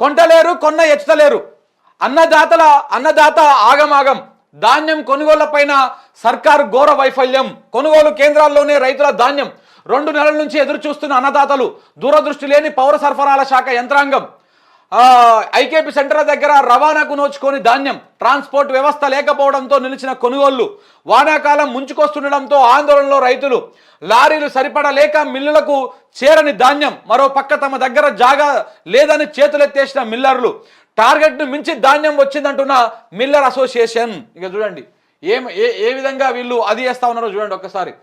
కొంటలేరు కొన్న ఎచ్చలేరు అన్నదాతల అన్నదాత ఆగమాగం. ధాన్యం కొనుగోళ్ళపైన సర్కారు ఘోర వైఫల్యం. కొనుగోలు కేంద్రాల్లోనే రైతుల ధాన్యం. రెండు నెలల నుంచి ఎదురు చూస్తున్న అన్నదాతలు దూరదృష్టి లేని పౌర సరఫరాల శాఖ యంత్రాంగం. ఐకేపీ సెంటర్ దగ్గర రవాణాకు నోచుకొని ధాన్యం ట్రాన్స్పోర్ట్ వ్యవస్థ లేకపోవడంతో నిలిచిన కొనుగోళ్ళు వానాకాలం ముంచుకొస్తుండడంతో ఆందోళనలో రైతులు లారీలు సరిపడలేక మిల్లులకు చేరని ధాన్యం మరో పక్క తమ దగ్గర జాగా లేదని చేతులెత్తేసిన మిల్లర్లు. టార్గెట్ను మించి ధాన్యం వచ్చిందంటున్న మిల్లర్ అసోసియేషన్. ఇక చూడండి ఏం ఏ ఏ విధంగా వీళ్ళు అది చేస్తా ఉన్నారో చూడండి ఒక్కసారి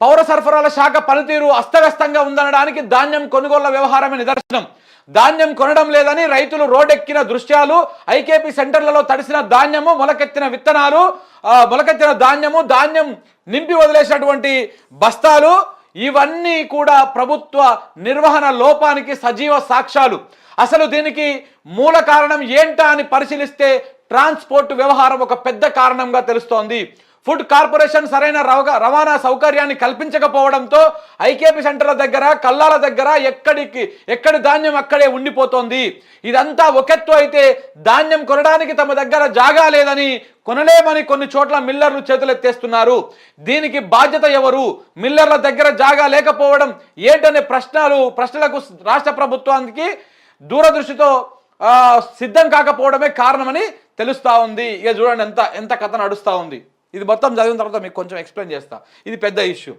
పౌర సరఫరాల శాఖ పనితీరు అస్తవ్యస్తంగా ఉందనడానికి ధాన్యం కొనుగోళ్ళ వ్యవహారమే నిదర్శనం. ధాన్యం కొనడం లేదని రైతులు రోడ్డెక్కిన దృశ్యాలు ఐకేపీ సెంటర్లలో తడిసిన ధాన్యము మొలకెత్తిన విత్తనాలు మొలకెత్తిన ధాన్యము ధాన్యం నింపి వదిలేసినటువంటి బస్తాలు ఇవన్నీ కూడా ప్రభుత్వ నిర్వహణ లోపానికి సజీవ సాక్ష్యాలు. అసలు దీనికి మూల కారణం ఏంటా అని పరిశీలిస్తే ట్రాన్స్పోర్ట్ వ్యవహారం ఒక పెద్ద కారణంగా తెలుస్తోంది. ఫుడ్ కార్పొరేషన్ సరైన రవాణా సౌకర్యాన్ని కల్పించకపోవడంతో ఐకేపీ సెంటర్ల దగ్గర కల్లాల దగ్గర ఎక్కడికి ఎక్కడి ధాన్యం అక్కడే ఉండిపోతోంది. ఇదంతా ఒకెత్తు అయితే ధాన్యం కొనడానికి తమ దగ్గర జాగా లేదని కొనలేమని కొన్ని చోట్ల మిల్లర్లు చేతులెత్తేస్తున్నారు. దీనికి బాధ్యత ఎవరు? మిల్లర్ల దగ్గర జాగా లేకపోవడం ఏంటనే ప్రశ్నలు ప్రశ్నలకు రాష్ట్ర ప్రభుత్వానికి దూరదృష్టితో సిద్ధం కాకపోవడమే కారణమని తెలుస్తూ ఉంది. ఇక చూడండి ఎంత ఎంత కథ నడుస్తూ ఉంది. ఇది మొత్తం చదివిన తర్వాత మీకు కొంచెం ఎక్స్ప్లెయిన్ చేస్తా. ఇది పెద్ద ఇష్యూ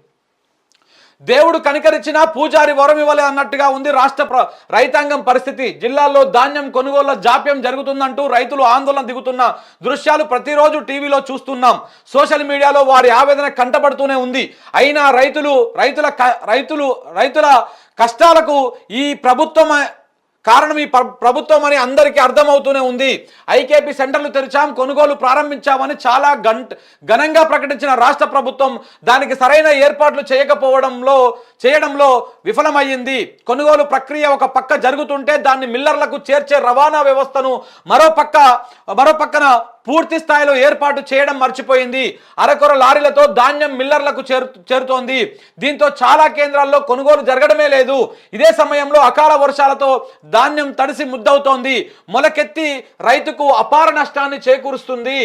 దేవుడు కనికరించినా పూజారి వరం ఇవ్వలే అన్నట్టుగా ఉంది రాష్ట్ర ప్ర- రైతాంగం పరిస్థితి. జిల్లాల్లో ధాన్యం కొనుగోళ్ళ జాప్యం జరుగుతుందంటూ రైతులు ఆందోళన దిగుతున్న దృశ్యాలు ప్రతిరోజు టీవీలో చూస్తున్నాం. సోషల్ మీడియాలో వారి ఆవేదన కంటపడుతూనే ఉంది. అయినా రైతులు రైతుల క- రైతులు రైతుల కష్టాలకు ఈ ప్రభుత్వం కారణం ఈ ప్రభుత్వం అని అందరికీ అర్థమవుతూనే ఉంది. ఐకేపీ సెంటర్లు తెరిచాం కొనుగోలు ప్రారంభించామని చాలా గంట ఘనంగా ప్రకటించిన రాష్ట్ర ప్రభుత్వం దానికి సరైన ఏర్పాట్లు చేయకపోవడంలో చేయడంలో విఫలమయ్యింది. కొనుగోలు ప్రక్రియ ఒక పక్క జరుగుతుంటే దాన్ని మిల్లర్లకు చేర్చే రవాణా వ్యవస్థను మరో పక్క మరో పక్కన పూర్తి స్థాయిలో ఏర్పాటు చేయడం మర్చిపోయింది. అరకొర లారీలతో ధాన్యం మిల్లర్లకు చేరు చేరుతోంది. దీంతో చాలా కేంద్రాల్లో కొనుగోలు జరగడమే లేదు. ఇదే సమయంలో అకాల వర్షాలతో ధాన్యం తడిసి ముద్దవుతోంది. మొలకెత్తి రైతుకు అపార నష్టాన్ని చేకూరుస్తుంది.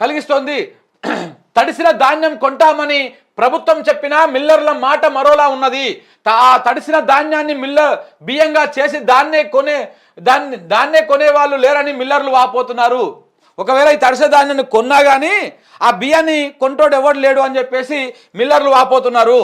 కలిగిస్తోంది. తడిసిన ధాన్యం కొంటామని ప్రభుత్వం చెప్పినా మిల్లర్ల మాట మరోలా ఉన్నది. ఆ తడిసిన ధాన్యాన్ని మిల్లర్ బియ్యంగా చేసి దాన్నే కొనే దాన్ని దాన్నే కొనే వాళ్ళు లేరని మిల్లర్లు వాపోతున్నారు. ఒకవేళ ఈ తడిసిన ధాన్యాన్ని కొన్నా కానీ ఆ బియ్యాన్ని కొంటోడు ఎవడు లేడు అని చెప్పేసి మిల్లర్లు వాపోతున్నారు.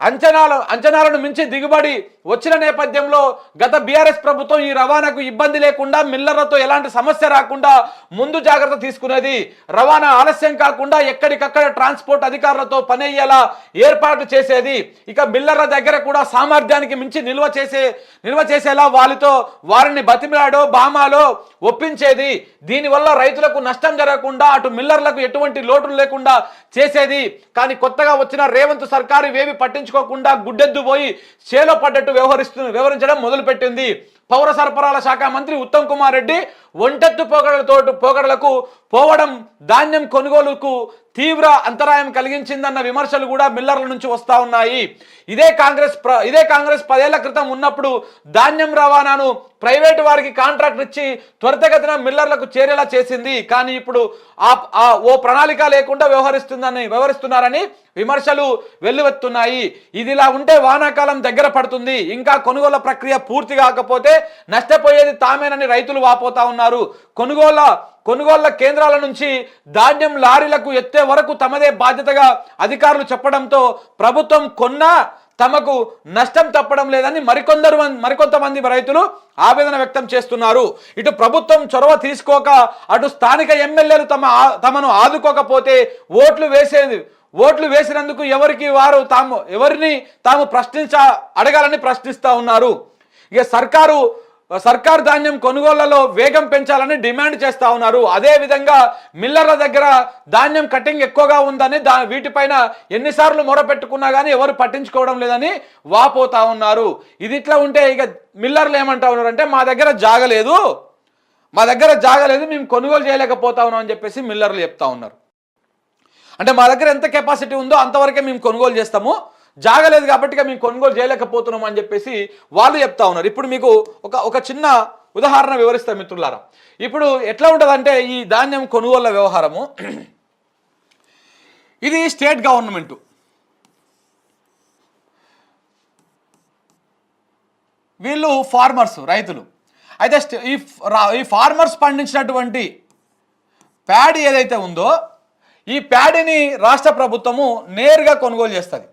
అంచనాలు అంచనాలను మించి దిగుబడి వచ్చిన నేపథ్యంలో గత బీఆర్ఎస్ ప్రభుత్వం ఈ రవాణాకు ఇబ్బంది లేకుండా మిల్లర్లతో ఎలాంటి సమస్య రాకుండా ముందు జాగ్రత్త తీసుకునేది రవాణా ఆలస్యం కాకుండా ఎక్కడికక్కడ ట్రాన్స్పోర్ట్ అధికారులతో పని అయ్యేలా ఏర్పాట్లు చేసేది. ఇక మిల్లర్ల దగ్గర కూడా సామర్థ్యానికి మించి నిల్వ చేసే నిల్వ చేసేలా వాళ్ళతో వారిని బతిమిలాడో బామాలో ఒప్పించేది. దీనివల్ల రైతులకు నష్టం జరగకుండా అటు మిల్లర్లకు ఎటువంటి లోటులు లేకుండా చేసేది. కానీ కొత్తగా వచ్చిన రేవంత్ సర్కారు ఇవేవి పట్టించుకోకుండా గుడ్డెద్దు పోయి చేలో పడ్డట్టు వ్యవహరిస్తు వ్యవహరించడం మొదలుపెట్టింది. పౌర సరఫరాల శాఖ మంత్రి ఉత్తమ్ కుమార్ రెడ్డి ఒంటెత్తు పోగడలతో పోగడలకు పోవడం ధాన్యం కొనుగోలుకు తీవ్ర అంతరాయం కలిగించిందన్న విమర్శలు కూడా మిల్లర్ల నుంచి వస్తూ ఉన్నాయి. ఇదే కాంగ్రెస్ ప్ర ఇదే కాంగ్రెస్ పదేళ్ళ క్రితం ఉన్నప్పుడు ధాన్యం రవాణాను ప్రైవేటు వారికి కాంట్రాక్ట్ ఇచ్చి త్వరితగతిన మిల్లర్లకు చేరేలా చేసింది. కానీ ఇప్పుడు ఆ ఓ ప్రణాళిక లేకుండా వ్యవహరిస్తుందని వ్యవహరిస్తున్నారని విమర్శలు వెల్లువెత్తున్నాయి. ఇది ఇలా ఉంటే వానాకాలం దగ్గర పడుతుంది. ఇంకా కొనుగోలు ప్రక్రియ పూర్తి కాకపోతే నష్టపోయేది తామేనని రైతులు వాపోతా ఉన్నారు. కొనుగోళ్ళ కొనుగోళ్ళ కేంద్రాల నుంచి ధాన్యం లారీలకు ఎత్తే వరకు తమదే బాధ్యతగా అధికారులు చెప్పడంతో ప్రభుత్వం కొన్నా తమకు నష్టం తప్పడం లేదని మరికొందరు మరికొంతమంది రైతులు ఆవేదన వ్యక్తం చేస్తున్నారు. ఇటు ప్రభుత్వం చొరవ తీసుకోక అటు స్థానిక ఎమ్మెల్యేలు తమ ఆ- తమను ఆదుకోకపోతే ఓట్లు వేసేది ఓట్లు వేసినందుకు ఎవరికి వారు తాము ఎవరిని తాము ప్రశ్నించ అడగాలని ప్రశ్నిస్తూ ఉన్నారు. ఇక సర్కారు సర్కారు ధాన్యం కొనుగోళ్ళలో వేగం పెంచాలని డిమాండ్ చేస్తా ఉన్నారు. అదే విధంగా మిల్లర్ల దగ్గర ధాన్యం కటింగ్ ఎక్కువగా ఉందని దా వీటిపైన ఎన్నిసార్లు మొరపెట్టుకున్నా కానీ ఎవరు పట్టించుకోవడం లేదని వాపోతా ఉన్నారు. ఇది ఇట్లా ఉంటే ఇక మిల్లర్లు ఏమంటా ఉన్నారు అంటే మా దగ్గర జాగలేదు. మా దగ్గర జాగలేదు. మేము కొనుగోలు చేయలేకపోతా ఉన్నాం అని చెప్పేసి మిల్లర్లు చెప్తా ఉన్నారు. అంటే మా దగ్గర ఎంత కెపాసిటీ ఉందో అంతవరకే మేము కొనుగోలు చేస్తాము. జాగలేదు కాబట్టి మేము కొనుగోలు చేయలేకపోతున్నాం అని చెప్పేసి వాళ్ళు చెప్తా ఉన్నారు. ఇప్పుడు మీకు ఒక ఒక చిన్న ఉదాహరణ వివరిస్తాం మిత్రులారా. ఇప్పుడు ఎట్లా ఉంటుందంటే ఈ ధాన్యం కొనుగోళ్ళ వ్యవహారము. ఇది స్టేట్ గవర్నమెంటు. వీళ్ళు ఫార్మర్స్ రైతులు. అయితే ఈ రా- ఈ ఫార్మర్స్ పండించినటువంటి ప్యాడీ ఏదైతే ఉందో ఈ ప్యాడీని రాష్ట్ర ప్రభుత్వము నేరుగా కొనుగోలు చేస్తుంది.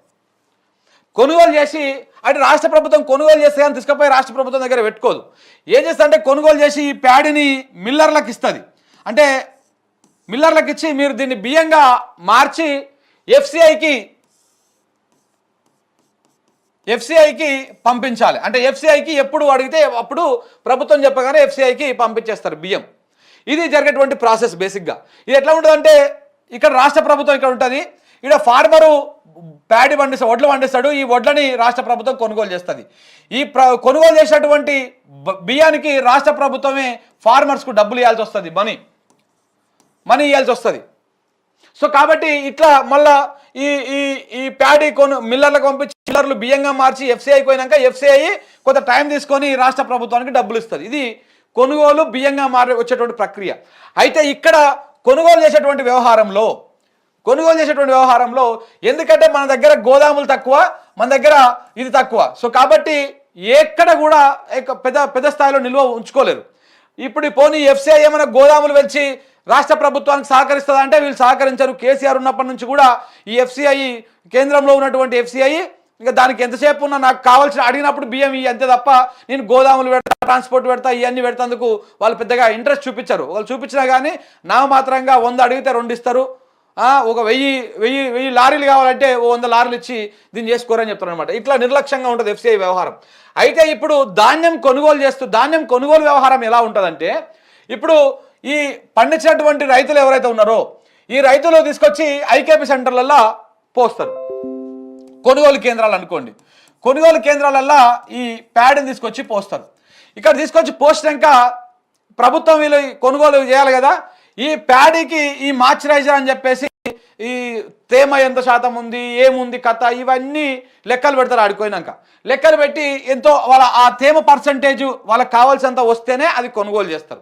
కొనుగోలు చేసి అంటే రాష్ట్ర ప్రభుత్వం కొనుగోలు చేస్తే కానీ తీసుకుపోయి రాష్ట్ర ప్రభుత్వం దగ్గర పెట్టుకోదు. ఏం చేస్తా అంటే కొనుగోలు చేసి ఈ ప్యాడీని మిల్లర్లకు ఇస్తుంది. అంటే మిల్లర్లకు ఇచ్చి మీరు దీన్ని బియ్యంగా మార్చి ఎఫ్సిఐకి ఎఫ్సిఐకి పంపించాలి. అంటే ఎఫ్సిఐకి ఎప్పుడు అడిగితే అప్పుడు ప్రభుత్వం చెప్పగానే ఎఫ్సిఐకి పంపించేస్తారు బియ్యం. ఇది జరిగేటువంటి ప్రాసెస్ బేసిక్గా. ఇది ఎట్లా ఉంటుందంటే ఇక్కడ రాష్ట్ర ప్రభుత్వం ఇక్కడ ఉంటుంది. ఇక్కడ ఫార్మరు ప్యాడి పండిస్తాడు వడ్లు పండిస్తాడు ఈ వడ్లని రాష్ట్ర ప్రభుత్వం కొనుగోలు చేస్తుంది. ఈ ప్ర కొనుగోలు చేసినటువంటి బియ్యానికి రాష్ట్ర ప్రభుత్వమే ఫార్మర్స్కు డబ్బులు ఇవ్వాల్సి వస్తుంది మనీ. మనీ ఇవ్వాల్సి వస్తుంది. సో కాబట్టి ఇట్లా మళ్ళా ఈ ఈ ఈ ప్యాడీ కొను మిల్లర్లకు పంపించి మిల్లర్లు బియ్యంగా మార్చి ఎఫ్సిఐ పోయినాక ఎఫ్సిఐ కొంత టైం తీసుకొని రాష్ట్ర ప్రభుత్వానికి డబ్బులు ఇస్తుంది. ఇది కొనుగోలు బియ్యంగా మారి వచ్చేటువంటి ప్రక్రియ. అయితే ఇక్కడ కొనుగోలు చేసేటువంటి వ్యవహారంలో కొనుగోలు చేసేటువంటి వ్యవహారంలో ఎందుకంటే మన దగ్గర గోదాములు తక్కువ మన దగ్గర ఇది తక్కువ. సో కాబట్టి ఎక్కడ కూడా పెద్ద పెద్ద స్థాయిలో నిల్వ ఉంచుకోలేరు. ఇప్పుడు పోనీ ఎఫ్సిఐ ఏమైనా గోదాములు వెలిచి రాష్ట్ర ప్రభుత్వానికి సహకరిస్తుందా అంటే వీళ్ళు సహకరించారు. కేసీఆర్ ఉన్నప్పటి నుంచి కూడా ఈ ఎఫ్సిఐ కేంద్రంలో ఉన్నటువంటి ఎఫ్సిఐ ఇంకా దానికి ఎంతసేపు ఉన్నా నాకు కావాల్సిన అడిగినప్పుడు బియ్యం ఇవి అంతే తప్ప నేను గోదాములు పెడతా ట్రాన్స్పోర్ట్ పెడతా ఇవన్నీ పెడతందుకు వాళ్ళు పెద్దగా ఇంట్రెస్ట్ చూపించారు. వాళ్ళు చూపించినా కానీ నామమాత్రంగా వంద అడిగితే రెండు ఇస్తారు. ఒక వెయ్యి వెయ్యి వెయ్యి లారీలు కావాలంటే ఓ వంద లారీలు ఇచ్చి దీన్ని చేసుకోరని చెప్తారు అనమాట ఇట్లా నిర్లక్ష్యంగా ఉంటుంది ఎఫ్సిఐ వ్యవహారం. అయితే ఇప్పుడు ధాన్యం కొనుగోలు చేస్తూ ధాన్యం కొనుగోలు వ్యవహారం ఎలా ఉంటుందంటే ఇప్పుడు ఈ పండించినటువంటి రైతులు ఎవరైతే ఉన్నారో ఈ రైతులు తీసుకొచ్చి ఐకేపీ సెంటర్లలో పోస్తారు. కొనుగోలు కేంద్రాలు అనుకోండి. కొనుగోలు కేంద్రాలల్లో ఈ ప్యాడ్ని తీసుకొచ్చి పోస్తారు. ఇక్కడ తీసుకొచ్చి పోసినాక ప్రభుత్వం వీళ్ళు కొనుగోలు చేయాలి కదా ఈ ప్యాడీకి ఈ మాయిశ్చరైజర్ అని చెప్పేసి ఈ తేమ ఎంత శాతం ఉంది ఏముంది కథ ఇవన్నీ లెక్కలు పెడతారు ఆడిపోయినాక. లెక్కలు పెట్టి ఎంతో వాళ్ళ ఆ తేమ పర్సంటేజ్ వాళ్ళకి కావాల్సినంత వస్తేనే అది కొనుగోలు చేస్తారు.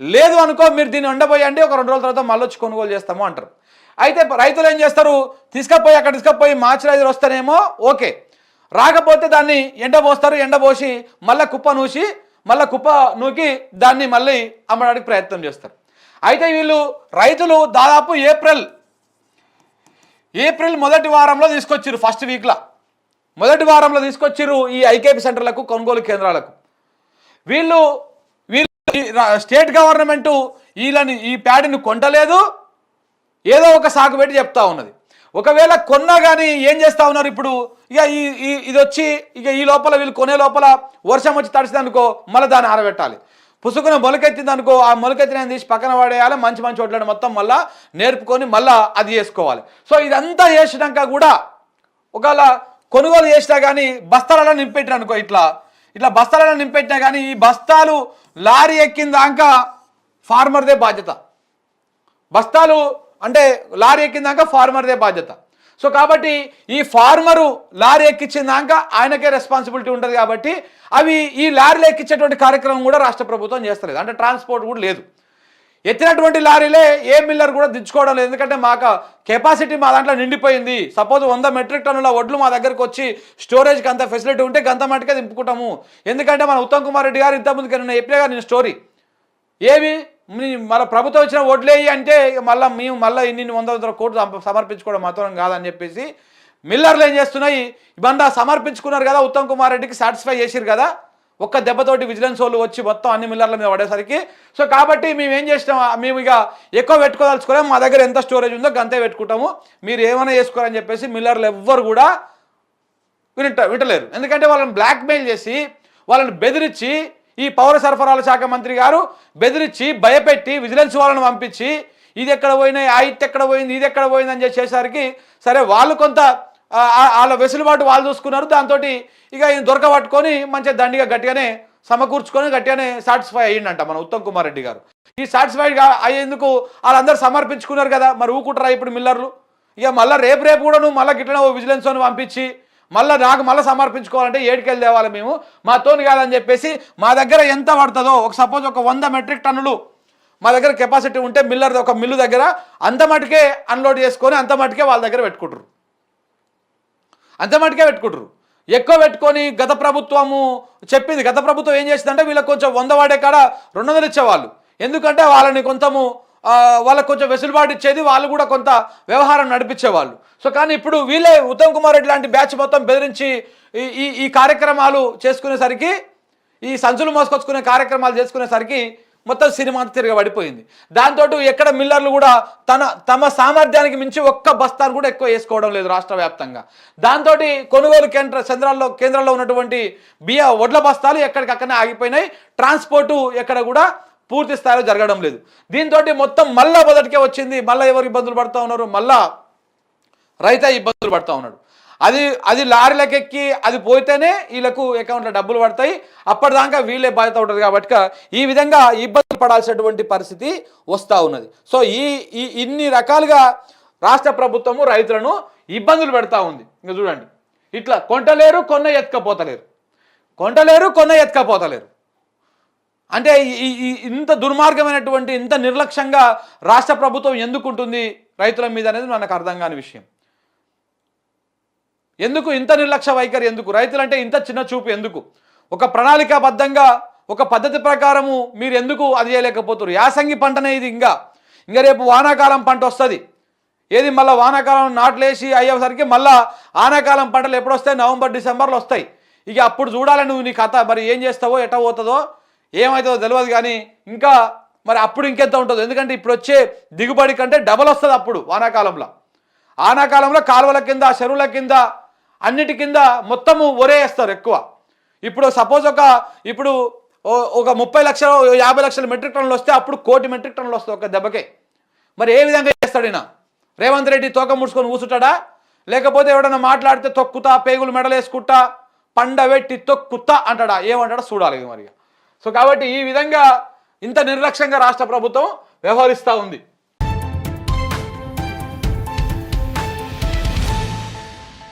లేదు అనుకో మీరు దీన్ని ఉండబోయండి ఒక రెండు రోజుల తర్వాత మళ్ళీ వచ్చి కొనుగోలు చేస్తాము అంటారు. అయితే రైతులు ఏం చేస్తారు? తీసుకపోయి అక్కడ తీసుకపోయి మాయిశ్చరైజర్ వస్తేనేమో ఓకే. రాకపోతే దాన్ని ఎండబోస్తారు ఎండబోసి మళ్ళీ కుప్ప నూసి మళ్ళీ కుప్ప నూకి దాన్ని మళ్ళీ అమ్మడానికి ప్రయత్నం చేస్తారు. అయితే వీళ్ళు రైతులు దాదాపు ఏప్రిల్ ఏప్రిల్ మొదటి వారంలో తీసుకొచ్చిర్రు ఫస్ట్ వీక్లో మొదటి వారంలో తీసుకొచ్చిర్రు ఈ ఐకేపీ సెంటర్లకు కొనుగోలు కేంద్రాలకు. వీళ్ళు వీళ్ళు స్టేట్ గవర్నమెంటు వీళ్ళని ఈ ప్యాడ్ని కొంటలేదు. ఏదో ఒక సాగు పెట్టి చెప్తా ఉన్నది. ఒకవేళ కొన్నా కానీ ఏం చేస్తూ ఉన్నారు ఇప్పుడు? ఇక ఈ ఇది వచ్చి ఇక ఈ లోపల వీళ్ళు కొనే లోపల వర్షం వచ్చి తడిసింది అనుకో మళ్ళీ దాన్ని ఆరబెట్టాలి. పుసుకున మొలకెత్తింది అనుకో ఆ మొలకెత్తిన తీసి పక్కన పడేయాలి మంచి మంచి వడ్లను మొత్తం మళ్ళా నేర్పుకొని మళ్ళా అది చేసుకోవాలి. సో ఇదంతా చేసినాక కూడా ఒకవేళ కొనుగోలు చేసినా కానీ బస్తాలలో నింపెట్టిన అనుకో ఇట్లా ఇట్లా బస్తాలలో నింపెట్టినా కానీ ఈ బస్తాలు లారీ ఎక్కిన దాకా ఫార్మర్దే బాధ్యత. బస్తాలు అంటే లారీ ఎక్కిందాక ఫార్మర్దే బాధ్యత. సో కాబట్టి ఈ ఫార్మరు లారీ ఎక్కించినాక ఆయనకే రెస్పాన్సిబిలిటీ ఉంటుంది కాబట్టి అవి ఈ లారీలు ఎక్కించేటువంటి కార్యక్రమం కూడా రాష్ట్ర ప్రభుత్వం చేస్తలేదు. అంటే ట్రాన్స్పోర్ట్ కూడా లేదు. ఎత్తినటువంటి లారీలే ఏ మిల్లర్ కూడా దించుకోవడం లేదు. ఎందుకంటే మాకు కెపాసిటీ మా దాంట్లో నిండిపోయింది. సపోజ్ వంద మెట్రిక్ టన్నుల వడ్లు మా దగ్గరకు వచ్చి స్టోరేజ్కి అంత ఫెసిలిటీ ఉంటే గంత మటుకే దింపుకుంటాము. ఎందుకంటే మన ఉత్తమ్ కుమార్ రెడ్డి గారు ఇంతకుముందుకు నేను చెప్పినా గారు నేను స్టోరీ. ఏవి? మళ్ళీ ప్రభుత్వం వచ్చిన ఓట్లేయి అంటే మళ్ళీ మేము మళ్ళీ ఇన్ని వందల వందల కోట్లు సమర్పించుకోవడం మాత్రం కాదని చెప్పేసి మిల్లర్లు ఏం చేస్తున్నాయి? ఇవన్నీ సమర్పించుకున్నారు కదా ఉత్తమ్ కుమార్ రెడ్డికి సాటిస్ఫై చేసిరు కదా? ఒక్క దెబ్బతోటి విజిలెన్స్ వాళ్ళు వచ్చి మొత్తం అన్ని మిల్లర్ల మీద పడేసరికి. సో కాబట్టి మేము ఏం చేసినాం? మేము ఇక ఎక్కువ పెట్టుకోదలుచుకోలేము మా దగ్గర ఎంత స్టోరేజ్ ఉందో గంతే పెట్టుకుంటాము. మీరు ఏమైనా చేసుకోరని చెప్పేసి మిల్లర్లు ఎవ్వరు కూడా వింట వింటలేరు. ఎందుకంటే వాళ్ళని బ్లాక్మెయిల్ చేసి వాళ్ళని బెదిరించి ఈ పౌర సరఫరాల శాఖ మంత్రి గారు బెదిరించి భయపెట్టి విజిలెన్స్ వాళ్ళని పంపించి ఇది ఎక్కడ పోయినాయి ఆ ఇట్ ఎక్కడ పోయింది ఇది ఎక్కడ పోయింది అని చేసేసరికి సరే వాళ్ళు కొంత వాళ్ళ వెసులుబాటు వాళ్ళు చూసుకున్నారు. దాంతో ఇక ఈయన దొరకబట్టుకొని మంచిగా దండిగా గట్టిగానే సమకూర్చుకొని గట్టిగానే సాటిస్ఫై అయ్యిండంట మన ఉత్తమ్ కుమార్ రెడ్డి గారు. ఈ సాటిస్ఫైడ్ అయ్యేందుకు వాళ్ళందరూ సమర్పించుకున్నారు కదా. మరి ఊకుంటారా ఇప్పుడు మిల్లర్లు? ఇక మళ్ళీ రేపు రేపు కూడా నువ్వు మళ్ళీ గిట్లనే ఓ విజిలెన్స్ అని పంపించి మళ్ళీ నాకు మళ్ళీ సమర్పించుకోవాలంటే ఏడుకెళ్ళి తేవాలి మేము. మాతోని కాదని చెప్పేసి మా దగ్గర ఎంత పడుతుందో ఒక సపోజ్ ఒక వంద మెట్రిక్ టన్నులు మా దగ్గర కెపాసిటీ ఉంటే మిల్లర్ ఒక మిల్లు దగ్గర అంత మటుకే అన్లోడ్ చేసుకొని అంత మటుకే వాళ్ళ దగ్గర పెట్టుకుంటారు అంత మటుకే పెట్టుకుంటారు ఎక్కువ పెట్టుకొని గత ప్రభుత్వము చెప్పింది. గత ప్రభుత్వం ఏం చేసిందంటే వీళ్ళకి కొంచెం వంద వాడే కాడ రెండు వందలు ఇచ్చేవాళ్ళు. ఎందుకంటే వాళ్ళని కొంతము వాళ్ళకి కొంచెం వెసులుబాటు ఇచ్చేది వాళ్ళు కూడా కొంత వ్యవహారం నడిపించేవాళ్ళు. సో కానీ ఇప్పుడు వీళ్ళే ఉత్తమ్ కుమార్ రెడ్డి లాంటి బ్యాచ్ మొత్తం బెదిరించి ఈ ఈ ఈ కార్యక్రమాలు చేసుకునేసరికి ఈ సంచులు మోసుకొచ్చుకునే కార్యక్రమాలు చేసుకునేసరికి మొత్తం సినిమా అంతా తిరగబడిపోయింది. దాంతో ఎక్కడ మిల్లర్లు కూడా తన తమ సామర్థ్యానికి మించి ఒక్క బస్తాను కూడా ఎక్కువ వేసుకోవడం లేదు రాష్ట్ర వ్యాప్తంగా. దాంతో కొనుగోలు కేంద్ర కేంద్రాల్లో కేంద్రంలో ఉన్నటువంటి బియ్య వడ్ల బస్తాలు ఎక్కడికక్కడనే ఆగిపోయినాయి. ట్రాన్స్పోర్టు ఎక్కడ కూడా పూర్తి స్థాయిలో జరగడం లేదు. దీంతో మొత్తం మళ్ళా మొదటికే వచ్చింది మళ్ళీ ఎవరు ఇబ్బందులు పడుతూ ఉన్నారు? మళ్ళా రైతే ఇబ్బందులు పడుతూ ఉన్నాడు. అది అది లారీలకు ఎక్కి అది పోతేనే వీళ్ళకు అకౌంట్లో డబ్బులు పడతాయి. అప్పటిదాకా వీళ్ళే బాధ్యత ఉంటుంది కాబట్టి ఈ విధంగా ఇబ్బందులు పడాల్సినటువంటి పరిస్థితి వస్తూ ఉన్నది. సో ఈ ఈ ఇన్ని రకాలుగా రాష్ట్ర ప్రభుత్వము రైతులను ఇబ్బందులు పెడతా ఉంది. ఇంకా చూడండి. ఇట్లా కొంటలేరు కొన్న ఎత్తుకపోతలేరు. కొంటలేరు కొన్న ఎత్తుకపోతలేరు. అంటే ఇంత దుర్మార్గమైనటువంటి ఇంత నిర్లక్ష్యంగా రాష్ట్ర ప్రభుత్వం ఎందుకుంటుంది రైతుల మీద అనేది మనకు అర్థం కాని విషయం. ఎందుకు ఇంత నిర్లక్ష్య వైఖరి ఎందుకు? రైతులంటే ఇంత చిన్న చూపు ఎందుకు? ఒక ప్రణాళికాబద్ధంగా ఒక పద్ధతి ప్రకారము మీరు ఎందుకు అది చేయలేకపోతున్నారు? యాసంగి పంటనే ఇది ఇంకా. ఇంకా రేపు వానాకాలం పంట వస్తుంది. ఏది మళ్ళీ వానాకాలం నాట్లేసి అయ్యేసరికి మళ్ళా ఆనాకాలం పంటలు ఎప్పుడు వస్తాయి నవంబర్ డిసెంబర్లో వస్తాయి. ఇక అప్పుడు చూడాలి నువ్వు నీ కథ. మరి ఏం చేస్తావో ఎట పోతుందో ఏమవుతుందో తెలియదు కానీ ఇంకా మరి అప్పుడు ఇంకెంత ఉంటుందో. ఎందుకంటే ఇప్పుడు వచ్చే దిగుబడి కంటే డబల్ వస్తుంది అప్పుడు వానాకాలంలో. ఆనాకాలంలో కాలువల కింద చెరువుల కింద అన్నిటి కింద మొత్తము ఒరేస్తారు ఎక్కువ. ఇప్పుడు సపోజ్ ఒక ఇప్పుడు ఓ- ఒక ముప్పై లక్షలు యాభై లక్షల మెట్రిక్ టన్నులు వస్తే అప్పుడు కోటి మెట్రిక్ టన్నులు వస్తాయి ఒక దెబ్బకే. మరి ఏ విధంగా చేస్తాడు ఈయన? రేవంత్ రెడ్డి తోక ముడుచుకొని కూసుంటాడా లేకపోతే ఎవడన్నా మాట్లాడితే తొక్కుతా పేగులు మెడలేసుకుంటా పండబెట్టి తొక్కుతా అంటాడా? ఏమంటాడా చూడాలి మరి సో కాబట్టి ఈ విధంగా ఇంత నిర్లక్ష్యంగా రాష్ట్ర ప్రభుత్వం వ్యవహరిస్తూ ఉంది.